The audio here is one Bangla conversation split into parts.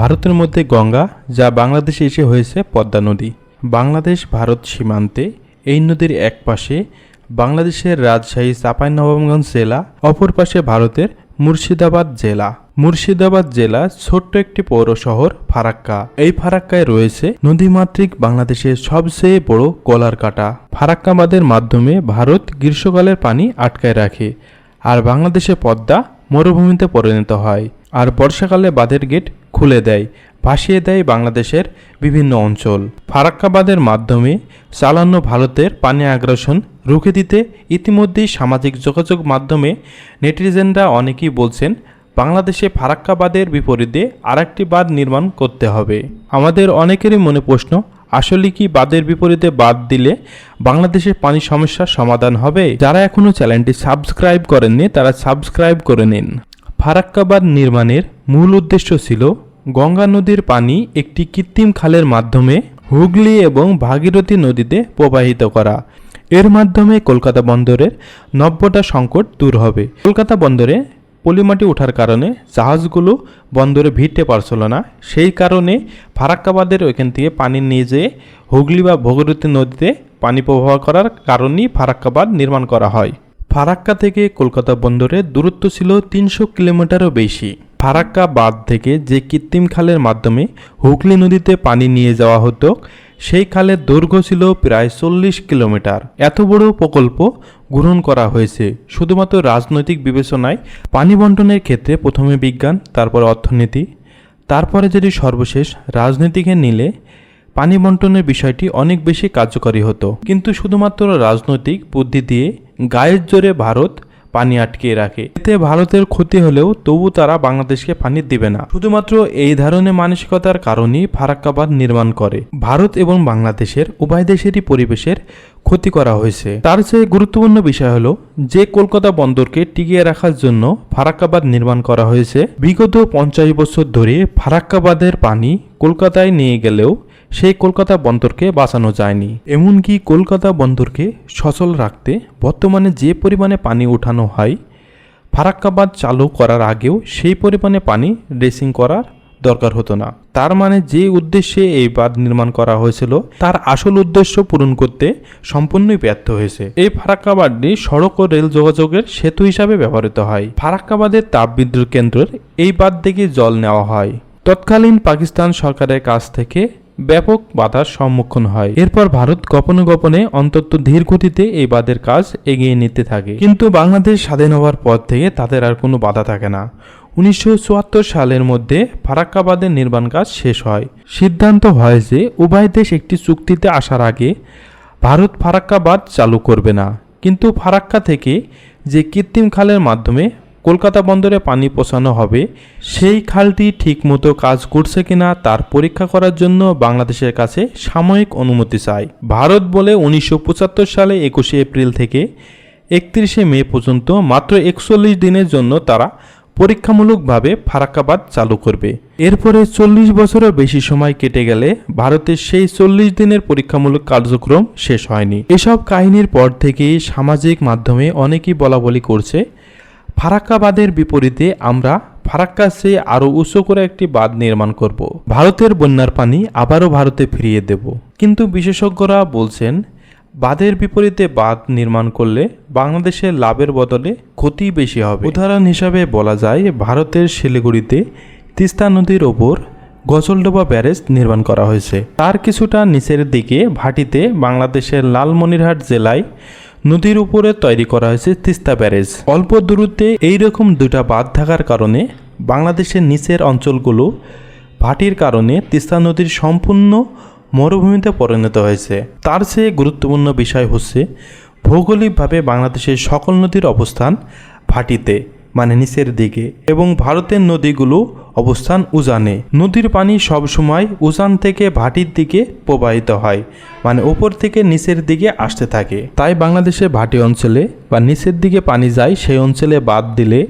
ভারতের মধ্যে গঙ্গা, যা বাংলাদেশে এসে হয়েছে পদ্মা নদী। বাংলাদেশ, ভারত সীমান্তে এই নদীর এক পাশে বাংলাদেশের রাজশাহী চাঁপাইনবাবগঞ্জ জেলা, অপর পাশে ভারতের মুর্শিদাবাদ জেলা। মুর্শিদাবাদ জেলা ছোট্ট একটি পৌর শহর, ফারাক্কা। এই ফারাক্কায় রয়েছে নদীমাতৃক বাংলাদেশের সবচেয়ে বড় কলার কাটা। ফারাক্কা বাঁধের মাধ্যমে ভারত গ্রীষ্মকালের পানি আটকায় রাখে, আর বাংলাদেশে পদ্মা মরুভূমিতে পরিণত হয়। আর বর্ষাকালে বাঁধের গেট খুলে দেয়, ভাসিয়ে দেয় বাংলাদেশের বিভিন্ন অঞ্চল। ফারাক্কাবাদের মাধ্যমে চালানো ভারতের পানি আগ্রাসন রুখে দিতে ইতিমধ্যেই সামাজিক যোগাযোগ মাধ্যমে নেটিজেনরা অনেকেই বলছেন, বাংলাদেশে ফারাক্কাবাদের বিপরীতে আরেকটি বাঁধ নির্মাণ করতে হবে। আমাদের অনেকেরই মনে প্রশ্ন, আসলে কি বাদের বিপরীতে বাদ দিলে বাংলাদেশের পানি সমস্যার সমাধান হবে? যারা এখনও চ্যানেলটি সাবস্ক্রাইব করেননি, তারা সাবস্ক্রাইব করে নিন। ফারাক্কাবাদ নির্মাণের মূল উদ্দেশ্য ছিল গঙ্গা নদীর পানি একটি কৃত্রিম খালের মাধ্যমে হুগলি এবং ভাগীরথী নদীতে প্রবাহিত করা। এর মাধ্যমে কলকাতা বন্দরের নব্বটা সংকট দূর হবে। কলকাতা বন্দরে পলিমাটি ওঠার কারণে জাহাজগুলো বন্দরে ভিড়তে পারছিল না। সেই কারণে ফারাক্কাবাদের ওইখান থেকে পানি নিয়ে যেয়ে হুগলি বা ভগীরথী নদীতে পানি প্রবাহ করার কারণেই ফারাক্কাবাদ নির্মাণ করা হয়। ফারাক্কা থেকে কলকাতা বন্দরের দূরত্ব ছিল তিনশো কিলোমিটারও বেশি। ফারাক্কা বাঁধ থেকে যে কৃত্রিম খালের মাধ্যমে হুগলি নদীতে পানি নিয়ে যাওয়া হতো, সেই খালের দৈর্ঘ্য ছিল প্রায় চল্লিশ কিলোমিটার। এত বড় প্রকল্প গ্রহণ করা হয়েছে। শুধুমাত্র রাজনৈতিক বিবেচনায় পানি বন্টনের ক্ষেত্রে প্রথমে বিজ্ঞান, তারপর অর্থনীতি, তারপরে যদি সর্বশেষ রাজনীতিকে নিলে পানি বন্টনের বিষয়টি অনেক বেশি কার্যকরী হতো। কিন্তু শুধুমাত্র রাজনৈতিক বুদ্ধি দিয়ে গায়ের জোরে ভারত পানি আটকিয়ে রাখে। এতে ভারতের ক্ষতি হলেও তবু তারা বাংলাদেশকে পানি দিবে না। শুধুমাত্র এই ধরনের মানসিকতার কারণেই ফারাক্কাবাদ নির্মাণ করে। ভারত এবং বাংলাদেশের উভয় দেশেরই পরিবেশের ক্ষতি করা হয়েছে। তার চেয়ে গুরুত্বপূর্ণ বিষয় হলো, যে কলকাতা বন্দরকে টিকিয়ে রাখার জন্য ফারাক্কাবাদ নির্মাণ করা হয়েছে, বিগত পঞ্চাশ বছর ধরে ফারাক্কাবাদের পানি কলকাতায় নিয়ে গেলেও সেই কলকাতা বন্দরকে বাঁচানো যায়নি। এমনকি কলকাতা বন্দরকে সচল রাখতে বর্তমানে যে পরিমাণে পানি ওঠানো হয়, ফারাক্কাবাদ চালু করার আগেও সেই পরিমাণে পানি ড্রেসিং করার দরকার হতো না। তার মানে যে উদ্দেশ্যে এই বাঁধ নির্মাণ করা হয়েছিল, তার আসল উদ্দেশ্য পূরণ করতে সম্পূর্ণই ব্যর্থ হয়েছে। এই ফারাক্কাবাদটি সড়ক ও রেল যোগাযোগের সেতু হিসাবে ব্যবহৃত হয়। ফারাক্কাবাদের তাপবিদ্যুৎ কেন্দ্রের এই বাঁধ থেকে জল নেওয়া হয়। তৎকালীন পাকিস্তান সরকারের কাছ থেকে ব্যাপক বাধার সম্মুখীন হয়। এরপর ভারত গোপনে গোপনে অন্তত ধীর গতিতে এই বাঁধের কাজ এগিয়ে নিতে থাকে। কিন্তু বাংলাদেশ স্বাধীন হওয়ার পর থেকে তাদের আর কোনো বাধা থাকে না। উনিশশো চুয়াত্তর সালের মধ্যে ফারাক্কাবাদের নির্মাণ কাজ শেষ হয়। সিদ্ধান্ত হয় যে উভয় দেশ একটি চুক্তিতে আসার আগে ভারত ফারাক্কাবাদ চালু করবে না। কিন্তু ফারাক্কা থেকে যে কৃত্রিম খালের মাধ্যমে কলকাতা বন্দরে পানি পৌঁছানো হবে, সেই খালটি ঠিকমতো কাজ করছে কিনা তার পরীক্ষা করার জন্য বাংলাদেশের কাছে সাময়িক অনুমতি চায় ভারত বলে উনিশশো পঁচাত্তর সালে একুশে এপ্রিল থেকে একত্রিশে মে পর্যন্ত মাত্র একচল্লিশ দিনের জন্য তারা পরীক্ষামূলকভাবে ফারাক্কাবাদ চালু করবে। এরপরে চল্লিশ বছরের বেশি সময় কেটে গেলে ভারতের সেই চল্লিশ দিনের পরীক্ষামূলক কার্যক্রম শেষ হয়নি। এসব কাহিনীর পর থেকেই সামাজিক মাধ্যমে অনেকেই বলা বলি করছে, ফারাক্কাবাদের বিপরীতে আমরা ফারাক্কা চেয়ে আরও উঁচু করে একটি বাঁধ নির্মাণ করব। ভারতের বন্যার পানি আবারও ভারতে ফিরিয়ে দেব। কিন্তু বিশেষজ্ঞরা বলছেন বাঁধের বিপরীতে বাঁধ নির্মাণ করলে বাংলাদেশের লাভের বদলে ক্ষতি বেশি হবে। উদাহরণ হিসাবে বলা যায়, ভারতের শিলিগুড়িতে তিস্তা নদীর ওপর গজলডোবা ব্যারেজ নির্মাণ করা হয়েছে। তার কিছুটা নিচের দিকে ভাটিতে বাংলাদেশের লালমনিরহাট জেলায় নদীর উপরে তৈরি করা হয়েছে তিস্তা ব্যারেজ। অল্প দূরত্বে এইরকম দুটা বাঁধ থাকার কারণে বাংলাদেশের নিচের অঞ্চলগুলো ভাটির কারণে তিস্তা নদীর সম্পূর্ণ মরুভূমিতে পরিণত হয়েছে। তার চেয়ে গুরুত্বপূর্ণ বিষয় হচ্ছে, ভৌগোলিকভাবে বাংলাদেশের সকল নদীর অবস্থান ভাটিতে মানে নিচের দিকে, এবং ভারতের নদীগুলো অবস্থান উজানে। নদীর পানি সবসময় উজান থেকে ভাটির দিকে প্রবাহিত হয়। মানে উপর থেকে নিচের দিকে আসতে থাকে। তাই বাংলাদেশের ভাটি অঞ্চলে বা নিচের দিকে পানি যায়, সেই অঞ্চলে বাদ দিলে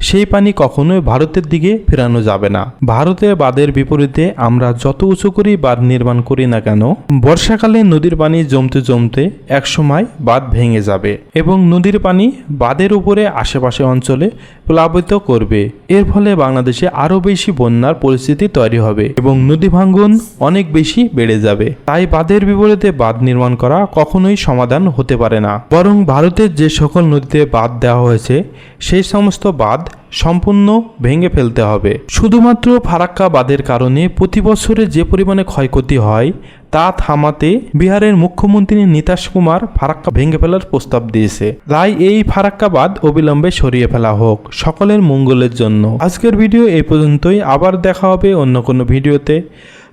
সেই পানি কখনোই ভারতের দিকে ফেরানো যাবে না। ভারতের বাঁধের বিপরীতে আমরা যত উঁচু করেই বাঁধ নির্মাণ করি না কেন, বর্ষাকালে নদীর পানি জমতে জমতে একসময় বাঁধ ভেঙে যাবে এবং নদীর পানি বাঁধের উপরে আশেপাশে অঞ্চলে প্লাবিত করবে। এর ফলে বাংলাদেশে আরও বেশি বন্যার পরিস্থিতি তৈরি হবে এবং নদী ভাঙ্গন অনেক বেশি বেড়ে যাবে। তাই বাঁধের বিপরীতে বাঁধ নির্মাণ করা কখনোই সমাধান হতে পারে না। বরং ভারতের যে সকল নদীতে বাঁধ দেওয়া হয়েছে, সেই সমস্ত বাঁধ সম্পূর্ণ ভেঙে ফেলতে হবে। শুধুমাত্র ফারাক্কা বাঁধের কারণে প্রতি বছরে যে পরিমাণে ক্ষয়ক্ষতি হয়, তা থামাতে বিহারের মুখ্যমন্ত্রী নীতিশ কুমার ফারাক্কা ভেঙে ফেলার প্রস্তাব দিয়েছে। তাই এই ফারাক্কা বাঁধ অবিলম্বে সরিয়ে ফেলা হোক সকলের মঙ্গলের জন্য। আজকের ভিডিও এই পর্যন্তই। আবার দেখা হবে অন্য কোনো ভিডিওতে।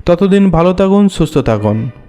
ততদিন ভালো থাকুন, সুস্থ থাকুন।